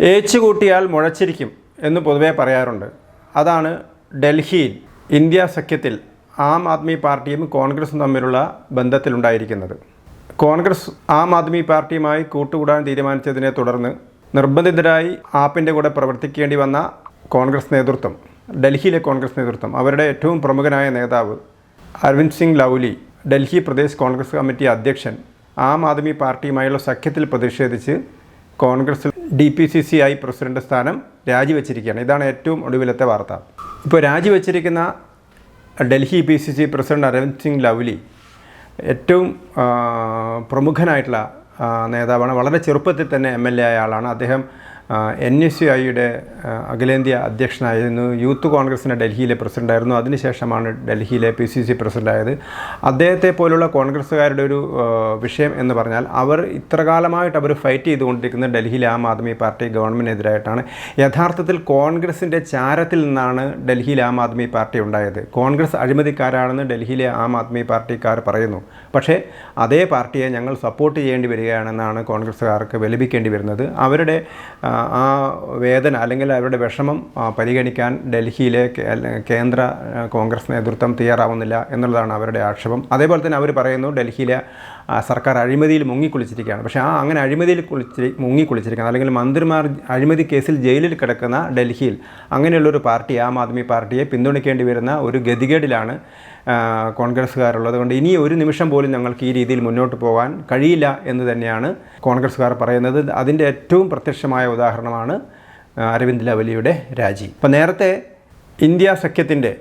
ഏച്ചു കൂട്ടിയാൽ മുഴച്ചിരിക്കും എന്ന് പൊതുവെ പറയാറുണ്ട്. അതാണ് ഡൽഹിയിൽ ഇന്ത്യ സഖ്യത്തിൽ ആം ആദ്മി പാർട്ടിയും കോൺഗ്രസും തമ്മിലുള്ള ബന്ധത്തിലുണ്ടായിരിക്കുന്നത്. കോൺഗ്രസ് ആം ആദ്മി പാർട്ടിയുമായി കൂട്ടുകൂടാൻ തീരുമാനിച്ചതിനെ തുടർന്ന് നിർബന്ധിതരായി ആപ്പിന്റെ കൂടെ പ്രവർത്തിക്കേണ്ടി വന്ന കോൺഗ്രസ് നേതൃത്വം ഡൽഹിയിലെ കോൺഗ്രസ് നേതൃത്വം അവരുടെ ഏറ്റവും പ്രമുഖനായ നേതാവ് അരവിന്ദ് സിംഗ് ലൗലി ഡൽഹി പ്രദേശ് കോൺഗ്രസ് കമ്മിറ്റി അധ്യക്ഷൻ ആം ആദ്മി പാർട്ടിയുമായുള്ള സഖ്യത്തിൽ പ്രതിഷേധിച്ച് Congress D P C C I president സ്ഥാനം രാജിവെച്ചിരിക്കുകയാണ്. ഇതാണ് ഏറ്റവും ഒടുവിലത്തെ വാർത്ത. ഇപ്പോൾ രാജിവെച്ചിരിക്കുന്ന Delhi P C C president Arvinder Singh Lovely ഏറ്റവും പ്രമുഖനായിട്ടുള്ള നേതാവാണ്. വളരെ ചെറുപ്പത്തിൽ തന്നെ എം എൽ എ ആയ ആളാണ്. അദ്ദേഹം എൻ എസ് യു ഐയുടെ അഖിലേന്ത്യാ അധ്യക്ഷനായിരുന്നു. യൂത്ത് കോൺഗ്രസിന്റെ ഡൽഹിയിലെ പ്രസിഡന്റായിരുന്നു അതിനുശേഷമാണ് ഡൽഹിയിലെ പി സി സി പ്രസിഡന്റായത് അദ്ദേഹത്തെ പോലുള്ള കോൺഗ്രസ്സുകാരുടെ ഒരു വിഷയം എന്ന് പറഞ്ഞാൽ അവർ ഇത്രകാലമായിട്ട് അവർ ഫൈറ്റ് ചെയ്തുകൊണ്ടിരിക്കുന്ന ഡൽഹിയിലെ ആം ആദ്മി പാർട്ടി ഗവൺമെന്റിനെതിരായിട്ടാണ് യഥാർത്ഥത്തിൽ കോൺഗ്രസിന്റെ ചാരത്തിൽ നിന്നാണ് ഡൽഹിയിലെ ആം ആദ്മി പാർട്ടി ഉണ്ടായത്. കോൺഗ്രസ് അഴിമതിക്കാരാണെന്ന് ഡൽഹിയിലെ ആം ആദ്മി പാർട്ടിക്കാർ പറയുന്നു. പക്ഷേ അതേ പാർട്ടിയെ ഞങ്ങൾ സപ്പോർട്ട് ചെയ്യേണ്ടി വരികയാണെന്നാണ് കോൺഗ്രസ്സുകാർക്ക് വിലപിക്കേണ്ടി വരുന്നത്. അവരുടെ ആ, വേദന അല്ലെങ്കിൽ അവരുടെ വിഷമം പരിഗണിക്കാൻ ഡൽഹിയിലെ കേന്ദ്ര കോൺഗ്രസ് നേതൃത്വം തയ്യാറാവുന്നില്ല എന്നുള്ളതാണ് അവരുടെ ആക്ഷേപം. അതേപോലെ തന്നെ അവർ പറയുന്നു ഡൽഹിയിലെ സർക്കാർ അഴിമതിയിൽ മുങ്ങിക്കുളിച്ചിരിക്കുകയാണ്. പക്ഷേ ആ അങ്ങനെ അഴിമതിയിൽ കുളിച്ച് മുങ്ങിക്കുളിച്ചിരിക്കുന്ന അല്ലെങ്കിൽ മന്ത്രിമാർ അഴിമതി കേസിൽ ജയിലിൽ കിടക്കുന്ന ഡൽഹിയിൽ അങ്ങനെയുള്ളൊരു പാർട്ടി ആം ആദ്മി പാർട്ടിയെ പിന്തുണയ്ക്കേണ്ടി വരുന്ന ഒരു ഗതികേടിലാണ് കോൺഗ്രസ്സുകാരുള്ളത് കൊണ്ട് ഇനി ഒരു നിമിഷം പോലും ഞങ്ങൾക്ക് ഈ രീതിയിൽ മുന്നോട്ട് പോകാൻ കഴിയില്ല എന്ന് തന്നെയാണ് കോൺഗ്രസ്സുകാർ പറയുന്നത്. അതിന്റെ ഏറ്റവും പ്രത്യക്ഷമായ ഉദാഹരണമാണ് അരവിന്ദ് ലവലിയുടെ രാജി. അപ്പോൾ നേരത്തെ ഇന്ത്യ സഖ്യത്തിന്റെ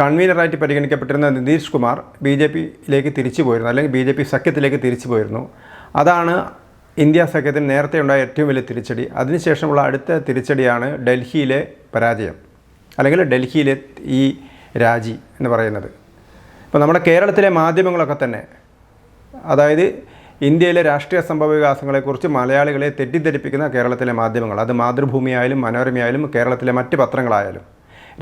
കൺവീനറായിട്ട് പരിഗണിക്കപ്പെട്ടിരുന്ന നിതീഷ് കുമാർ ബി ജെ പിയിലേക്ക് തിരിച്ചു പോയിരുന്നു അല്ലെങ്കിൽ ബി ജെ പി സഖ്യത്തിലേക്ക് തിരിച്ചു പോയിരുന്നു. അതാണ് ഇന്ത്യ സഖ്യത്തിന് നേരത്തെ ഉണ്ടായ ഏറ്റവും വലിയ തിരിച്ചടി. അതിനുശേഷമുള്ള അടുത്ത തിരിച്ചടിയാണ് ഡൽഹിയിലെ പരാജയം അല്ലെങ്കിൽ ഡൽഹിയിലെ ഈ രാജി എന്ന് പറയുന്നത്. ഇപ്പോൾ നമ്മുടെ കേരളത്തിലെ മാധ്യമങ്ങളൊക്കെ തന്നെ അതായത് ഇന്ത്യയിലെ രാഷ്ട്രീയ സംഭവ വികാസങ്ങളെക്കുറിച്ച് മലയാളികളെ തെറ്റിദ്ധരിപ്പിക്കുന്ന കേരളത്തിലെ മാധ്യമങ്ങൾ അത് മാതൃഭൂമിയായാലും മനോരമയായാലും കേരളത്തിലെ മറ്റ് പത്രങ്ങളായാലും.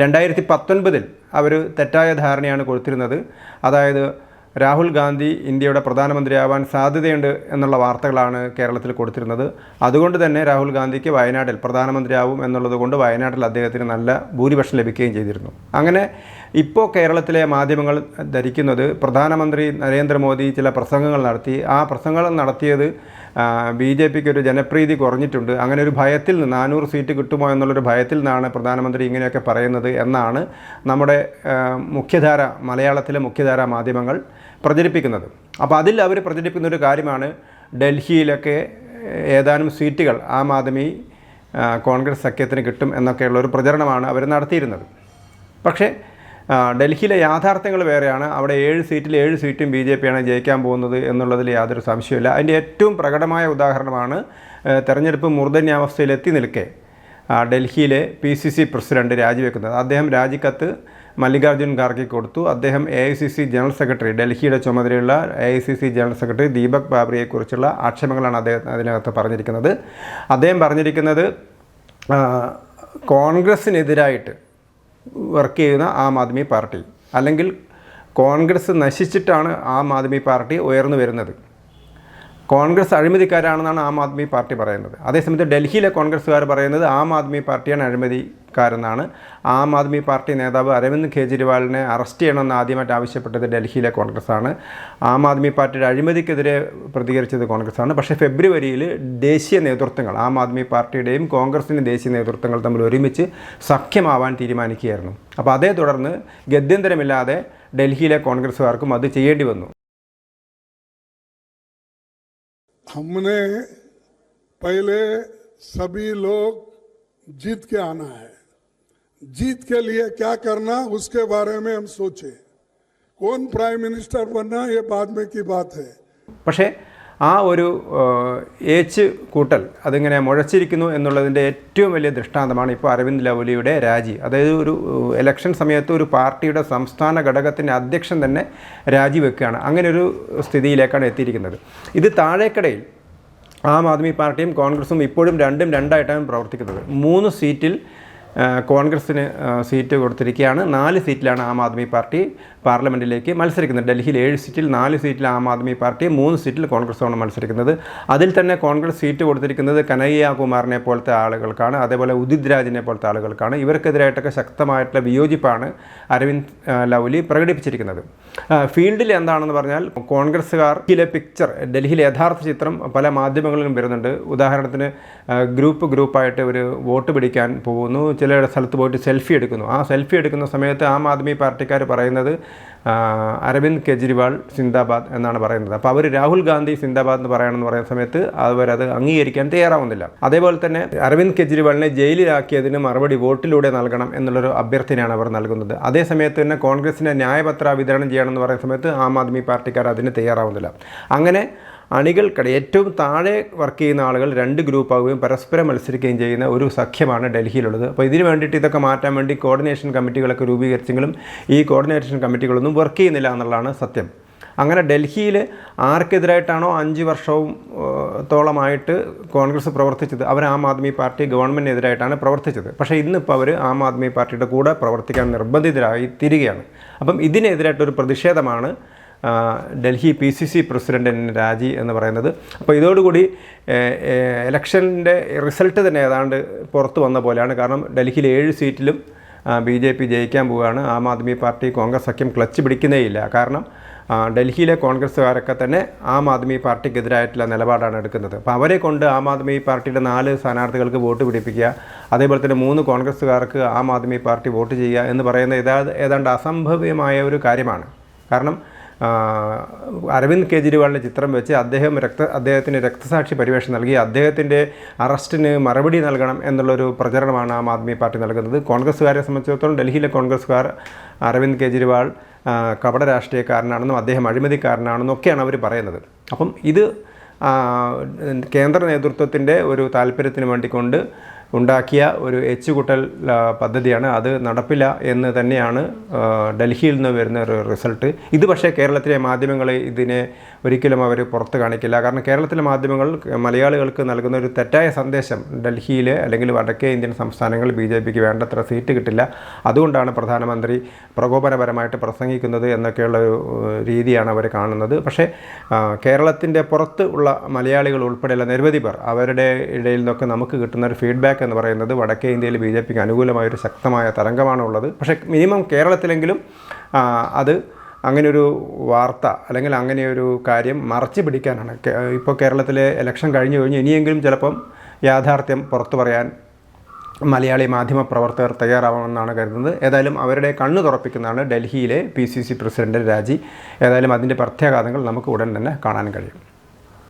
രണ്ടായിരത്തി പത്തൊൻപതിൽ അവർ തെറ്റായ ധാരണയാണ് കൊടുത്തിരുന്നത്. അതായത് രാഹുൽ ഗാന്ധി ഇന്ത്യയുടെ പ്രധാനമന്ത്രിയാവാൻ സാധ്യതയുണ്ട് എന്നുള്ള വാർത്തകളാണ് കേരളത്തിൽ കൊടുത്തിരുന്നത്. അതുകൊണ്ട് തന്നെ രാഹുൽ ഗാന്ധിക്ക് വയനാട്ടിൽ പ്രധാനമന്ത്രിയാവും എന്നുള്ളത് കൊണ്ട് വയനാട്ടിൽ അദ്ദേഹത്തിന് നല്ല ഭൂരിപക്ഷം ലഭിക്കുകയും ചെയ്തിരുന്നു. അങ്ങനെ ഇപ്പോൾ കേരളത്തിലെ മാധ്യമങ്ങൾ ധരിക്കുന്നത് പ്രധാനമന്ത്രി നരേന്ദ്രമോദി ചില പ്രസംഗങ്ങൾ നടത്തി. ആ പ്രസംഗങ്ങൾ നടത്തിയത് ബി ജെ പിക്ക് ഒരു ജനപ്രീതി കുറഞ്ഞിട്ടുണ്ട്. അങ്ങനെ ഒരു ഭയത്തിൽ നിന്ന് നാനൂറ് സീറ്റ് കിട്ടുമോ എന്നുള്ളൊരു ഭയത്തിൽ നിന്നാണ് പ്രധാനമന്ത്രി ഇങ്ങനെയൊക്കെ പറയുന്നത് എന്നാണ് നമ്മുടെ മുഖ്യധാര മലയാളത്തിലെ മുഖ്യധാര മാധ്യമങ്ങൾ പ്രചരിപ്പിക്കുന്നത്. അപ്പോൾ അതിൽ അവർ പ്രചരിപ്പിക്കുന്ന ഒരു കാര്യമാണ് ഡൽഹിയിലൊക്കെ ഏതാനും സീറ്റുകൾ ആം ആദ്മി കോൺഗ്രസ് സഖ്യത്തിന് കിട്ടും എന്നൊക്കെയുള്ള ഒരു പ്രചരണമാണ് അവർ നടത്തിയിരുന്നത്. പക്ഷേ ഡൽഹിയിലെ യാഥാർത്ഥ്യങ്ങൾ വേറെയാണ്. അവിടെ ഏഴ് സീറ്റിൽ ഏഴ് സീറ്റും ബി ജെ പിയാണ് ജയിക്കാൻ പോകുന്നത് എന്നുള്ളതിൽ യാതൊരു സംശയമില്ല അതിന്റെ ഏറ്റവും പ്രകടമായ ഉദാഹരണമാണ് തെരഞ്ഞെടുപ്പ് മൂർധന്യാവസ്ഥയിലെത്തി നിൽക്കെ. ഡൽഹിയിലെ പി സി സി പ്രസിഡന്റ് രാജിവെക്കുന്നത്. അദ്ദേഹം രാജിക്കത്ത് മല്ലികാർജുൻ ഖാർഗെ കൊടുത്തു. അദ്ദേഹം A I C C general secretary ഡൽഹിയുടെ ചുമതലയുള്ള A I C C general secretary Deepak ബാബ്രിയെക്കുറിച്ചുള്ള ആക്ഷേപങ്ങളാണ് അദ്ദേഹം അതിനകത്ത് പറഞ്ഞിരിക്കുന്നത്. അദ്ദേഹം പറഞ്ഞിരിക്കുന്നത് കോൺഗ്രസിനെതിരായിട്ട് വർക്ക് ചെയ്യുന്ന ആം ആദ്മി പാർട്ടി. അല്ലെങ്കിൽ കോൺഗ്രസ് നശിച്ചിട്ടാണ് ആം ആദ്മി പാർട്ടി ഉയർന്നു വരുന്നത്. കോൺഗ്രസ് അഴിമതിക്കാരാണെന്നാണ് ആം ആദ്മി പാർട്ടി പറയുന്നത്. അതേസമയത്ത് ഡൽഹിയിലെ കോൺഗ്രസ്സുകാർ പറയുന്നത് ആം ആദ്മി പാർട്ടിയാണ് അഴിമതിക്കാരെന്നാണ് ആം ആദ്മി പാർട്ടി നേതാവ് അരവിന്ദ് കെജ്രിവാളിനെ അറസ്റ്റ് ചെയ്യണമെന്ന് ആദ്യമായിട്ട് ആവശ്യപ്പെട്ടത് ഡൽഹിയിലെ കോൺഗ്രസ്സാണ് ആം ആദ്മി പാർട്ടിയുടെ അഴിമതിക്കെതിരെ പ്രതികരിച്ചത് കോൺഗ്രസ്സാണ് പക്ഷേ ഫെബ്രുവരിയിൽ ദേശീയ നേതൃത്വങ്ങൾ ആം ആദ്മി പാർട്ടിയുടെയും കോൺഗ്രസിൻ്റെ ദേശീയ നേതൃത്വങ്ങൾ തമ്മിൽ ഒരുമിച്ച് സഖ്യമാവാൻ തീരുമാനിക്കുകയായിരുന്നു അപ്പോൾ അതേ തുടർന്ന് ഗത്യന്തരമില്ലാതെ ഡൽഹിയിലെ കോൺഗ്രസ്സുകാർക്കും അത് ചെയ്യേണ്ടി വന്നു हमने पहले सभी लोग जीत के आना है जीत के लिए क्या करना उसके बारे में हम सोचे कौन प्राइम मिनिस्टर बनना ये बाद में की बात है പക്ഷേ ആ ഒരു ഏഹ്, ഏച്ച് കൂട്ടൽ അതിങ്ങനെ മുഴച്ചിരിക്കുന്നു എന്നുള്ളതിൻ്റെ ഏറ്റവും വലിയ ദൃഷ്ടാന്തമാണ് ഇപ്പോൾ അരവിന്ദ് ലവലിയുടെ രാജി അതായത് ഒരു ഏഹ്, ഇലക്ഷൻ സമയത്ത് ഒരു പാർട്ടിയുടെ സംസ്ഥാന ഘടകത്തിൻ്റെ അധ്യക്ഷൻ തന്നെ രാജിവെക്കുകയാണ് അങ്ങനെ ഒരു സ്ഥിതിയിലേക്കാണ് എത്തിയിരിക്കുന്നത് ഇത് താഴേക്കടയിൽ ആം ആദ്മി പാർട്ടിയും കോൺഗ്രസും ഇപ്പോഴും രണ്ടും രണ്ടായിട്ടാണ് പ്രവർത്തിക്കുന്നത് മൂന്ന് സീറ്റിൽ ആ, കോൺഗ്രസ്സിന് സീറ്റ് കൊടുത്തിരിക്കുകയാണ്. നാല് സീറ്റിലാണ് ആം ആദ്മി പാർട്ടി പാർലമെന്റിലേക്ക് മത്സരിക്കുന്നത്. ഡൽഹിയിൽ ഏഴ് സീറ്റിൽ നാല് സീറ്റിൽ ആം ആദ്മി പാർട്ടി മൂന്ന് സീറ്റിൽ കോൺഗ്രസ്സാണ് മത്സരിക്കുന്നത്. അതിൽ തന്നെ കോൺഗ്രസ് സീറ്റ് കൊടുത്തിരിക്കുന്നത് കനയ്യ കുമാറിനെ പോലത്തെ ആളുകൾക്കാണ് അതേപോലെ ഉദിത് രാജിനെ പോലത്തെ ആളുകൾക്കാണ്. ഇവർക്കെതിരായിട്ടൊക്കെ ശക്തമായിട്ടുള്ള വിയോജിപ്പാണ് അരവിന്ദ് ലൗലി പ്രകടിപ്പിച്ചിരിക്കുന്നത്. ഫീൽഡിൽ എന്താണെന്ന് പറഞ്ഞാൽ കോൺഗ്രസ്സുകാർ ചില പിക്ചർ ഡൽഹിയിലെ യഥാർത്ഥ ചിത്രം പല മാധ്യമങ്ങളിലും വരുന്നുണ്ട്. ഉദാഹരണത്തിന് ഗ്രൂപ്പ് ഗ്രൂപ്പായിട്ട് ഒരു വോട്ട് പിടിക്കാൻ പോകുന്നു. ചില സ്ഥലത്ത് പോയിട്ട് സെൽഫി എടുക്കുന്നു. ആ സെൽഫി എടുക്കുന്ന സമയത്ത് ആം ആദ്മി പാർട്ടിക്കാർ പറയുന്നത് അരവിന്ദ് കെജ്രിവാൾ സിന്ദാബാദ് എന്നാണ് പറയുന്നത്. അപ്പോൾ അവർ രാഹുൽ ഗാന്ധി സിന്ദാബാദ് എന്ന് പറയണമെന്ന് പറയുന്ന സമയത്ത് അവരത് അംഗീകരിക്കാൻ തയ്യാറാവുന്നില്ല. അതേപോലെ തന്നെ അരവിന്ദ് കെജ്രിവാളിനെ ജയിലിലാക്കിയതിന് മറുപടി വോട്ടിലൂടെ നൽകണം എന്നുള്ളൊരു അഭ്യർത്ഥനയാണ് അവർ നൽകുന്നത്. അതേ സമയത്ത് തന്നെ കോൺഗ്രസിന്റെ ന്യായപത്ര വിതരണം ചെയ്യണമെന്ന് പറയുന്ന സമയത്ത് ആം ആദ്മി പാർട്ടിക്കാർ അതിന് തയ്യാറാവുന്നില്ല. അങ്ങനെ അണികൾക്കിടെ ഏറ്റവും താഴെ വർക്ക് ചെയ്യുന്ന ആളുകൾ രണ്ട് ഗ്രൂപ്പാവുകയും പരസ്പരം മത്സരിക്കുകയും ചെയ്യുന്ന ഒരു സഖ്യമാണ് ഡൽഹിയിലുള്ളത്. അപ്പോൾ ഇതിന് വേണ്ടിയിട്ട് ഇതൊക്കെ മാറ്റാൻ വേണ്ടി കോർഡിനേഷൻ കമ്മിറ്റികളൊക്കെ രൂപീകരിച്ചെങ്കിലും ഈ കോർഡിനേഷൻ കമ്മിറ്റികളൊന്നും വർക്ക് ചെയ്യുന്നില്ല എന്നുള്ളതാണ് സത്യം. അങ്ങനെ ഡൽഹിയിൽ ആർക്കെതിരായിട്ടാണോ അഞ്ച് വർഷവും തോളമായിട്ട് കോൺഗ്രസ് പ്രവർത്തിച്ചത്? അവർ ആം ആദ്മി പാർട്ടി ഗവൺമെന്റിനെതിരായിട്ടാണ് പ്രവർത്തിച്ചത്. പക്ഷേ ഇന്നിപ്പോൾ അവർ ആം ആദ്മി പാർട്ടിയുടെ കൂടെ പ്രവർത്തിക്കാൻ നിർബന്ധിതരായി തീരുകയാണ്. അപ്പം ഇതിനെതിരായിട്ടൊരു പ്രതിഷേധമാണ് ഡൽഹി പി സി സി പ്രസിഡന്റിന് രാജി എന്ന് പറയുന്നത്. അപ്പോൾ ഇതോടുകൂടി ഇലക്ഷന്റെ റിസൾട്ട് തന്നെ ഏതാണ്ട് പുറത്ത് വന്ന പോലെയാണ്. കാരണം ഡൽഹിയിൽ ഏഴ് സീറ്റിലും ബി ജെ പി ജയിക്കാൻ പോവുകയാണ്. ആം ആദ്മി പാർട്ടി കോൺഗ്രസ് സഖ്യം ക്ലച്ച് പിടിക്കുന്നേയില്ല. കാരണം ഡൽഹിയിലെ കോൺഗ്രസ്സുകാരൊക്കെ തന്നെ ആം ആദ്മി പാർട്ടിക്കെതിരായിട്ടുള്ള നിലപാടാണ് എടുക്കുന്നത്. അപ്പോൾ അവരെ കൊണ്ട് ആം ആദ്മി പാർട്ടിയുടെ നാല് സ്ഥാനാർത്ഥികൾക്ക് വോട്ട് പിടിപ്പിക്കുക അതേപോലെ തന്നെ മൂന്ന് കോൺഗ്രസ്സുകാർക്ക് ആം ആദ്മി പാർട്ടി വോട്ട് ചെയ്യുക എന്ന് പറയുന്ന ഏതാ ഏതാണ്ട് അസംഭവ്യമായ ഒരു കാര്യമാണ്. കാരണം അരവിന്ദ് കെജ്രിവാളിന്റെ ചിത്രം വെച്ച് അദ്ദേഹം രക്ത അദ്ദേഹത്തിന് രക്തസാക്ഷി പരിവേഷം നൽകി. അദ്ദേഹത്തിന്റെ അറസ്റ്റിന് മറുപടി നൽകണം എന്നുള്ളൊരു പ്രചരണമാണ് ആം ആദ്മി പാർട്ടി നൽകുന്നത്. കോൺഗ്രസ്സുകാരെ സംബന്ധിച്ചിടത്തോളം ഡൽഹിയിലെ കോൺഗ്രസ്സുകാർ അരവിന്ദ് കെജ്രിവാൾ കപട രാഷ്ട്രീയക്കാരനാണെന്നും അദ്ദേഹം അഴിമതിക്കാരനാണെന്നും ഒക്കെയാണ് അവർ പറയുന്നത്. അപ്പം ഇത് കേന്ദ്ര നേതൃത്വത്തിന്റെ ഒരു താല്പര്യത്തിന് വേണ്ടിക്കൊണ്ട് ഉണ്ടാക്കിയ ഒരു എച്ചുകൂട്ടൽ പദ്ധതിയാണ്. അത് നടപ്പില്ല എന്ന് തന്നെയാണ് ഡൽഹിയിൽ നിന്ന് വരുന്ന ഒരു റിസൾട്ട്. ഇത് പക്ഷേ കേരളത്തിലെ മാധ്യമങ്ങൾ ഇതിനെ ഒരിക്കലും അവർ പുറത്ത് കാണിക്കില്ല. കാരണം കേരളത്തിലെ മാധ്യമങ്ങൾ മലയാളികൾക്ക് നൽകുന്ന ഒരു തെറ്റായ സന്ദേശം ഡൽഹിയിലെ അല്ലെങ്കിൽ വടക്കേ ഇന്ത്യൻ സംസ്ഥാനങ്ങൾ ബി ജെ പിക്ക് വേണ്ടത്ര സീറ്റ് കിട്ടില്ല. അതുകൊണ്ടാണ് പ്രധാനമന്ത്രി പ്രകോപനപരമായിട്ട് പ്രസംഗിക്കുന്നത് എന്നൊക്കെയുള്ള ഒരു രീതിയാണ് അവർ കാണുന്നത്. പക്ഷേ കേരളത്തിന്റെ പുറത്ത് ഉള്ള മലയാളികൾ ഉൾപ്പെടെയുള്ള നിരവധി പേർ അവരുടെ ഇടയിൽ നിന്നൊക്കെ നമുക്ക് കിട്ടുന്ന ഒരു ഫീഡ്ബാക്ക് എന്ന് പറയുന്നത് വടക്കേ ഇന്ത്യയിൽ ബി ജെ പിക്ക് അനുകൂലമായ ഒരു ശക്തമായ തരംഗമാണുള്ളത്. പക്ഷേ മിനിമം കേരളത്തിലെങ്കിലും അത് അങ്ങനെയൊരു വാർത്ത അല്ലെങ്കിൽ അങ്ങനെയൊരു കാര്യം മറച്ചു പിടിക്കാനാണ്. ഇപ്പോൾ കേരളത്തിലെ ഇലക്ഷൻ കഴിഞ്ഞു കഴിഞ്ഞ് ഇനിയെങ്കിലും ചിലപ്പം യാഥാർത്ഥ്യം പുറത്തു പറയാൻ മലയാളി മാധ്യമ പ്രവർത്തകർ തയ്യാറാവണമെന്നാണ് കരുതുന്നത്. ഏതായാലും അവരുടെ കണ്ണു തുറപ്പിക്കുന്നതാണ് ഡൽഹിയിലെ പി സി സി പ്രസിഡന്റ് രാജി. ഏതായാലും അതിന്റെ പ്രത്യാഘാതങ്ങൾ നമുക്ക് ഉടൻ തന്നെ കാണാൻ കഴിയും.